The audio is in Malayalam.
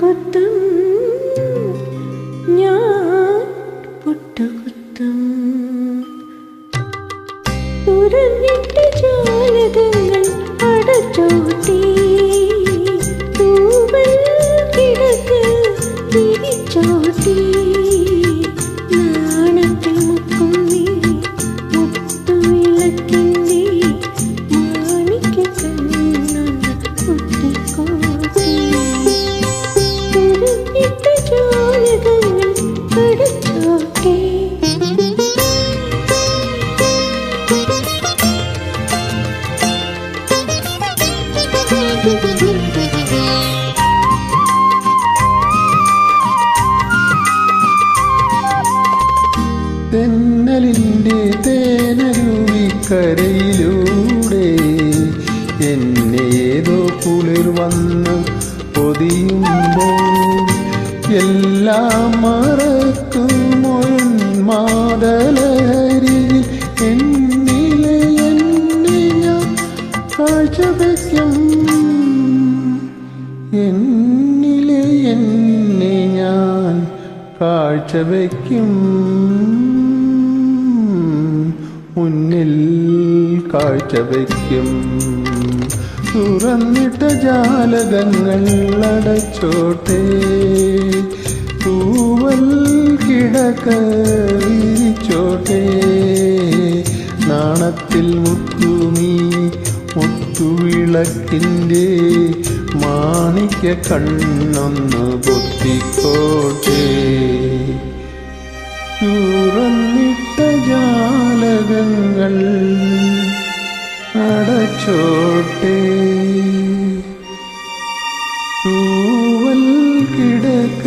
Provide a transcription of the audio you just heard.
പൊട്ടുകുത്തും ഞാൻ പൊട്ടുകുത്തും തുറന്നിട്ട് ജാലകങ്ങൾ അടച്ചോട്ടേ. തേനരുവിക്കരയിലൂടെ എന്നേതോ കുളിർ വന്ന് പൊതിയുമ്പോൾ എല്ലാം മറക്കുമൊരുന്മാതലരിയിൽ എന്നിലെ എന്നെ ഞാൻ കാഴ്ചവെക്കും. എന്നിലെ എന്നെ ഞാൻ കാഴ്ചവെക്കും. മുന്നിൽ കാഴ്ചവെക്കും തുറന്നിട്ട ജാലകങ്ങൾ അടച്ചോട്ടെ. പൂവൽ കിടക്ക വിരിച്ചോട്ടെ. നാണത്തിൽ മുത്തുമീ മുത്തുവിളക്കിന്റെ മാണിക്യ കണ്ണൊന്ന് പൊത്തിക്കോട്ടെ. തുറന്നിട്ട ജാലകങ്ങൾ അടച്ചോട്ടെ. തൂവൽ കിടക്ക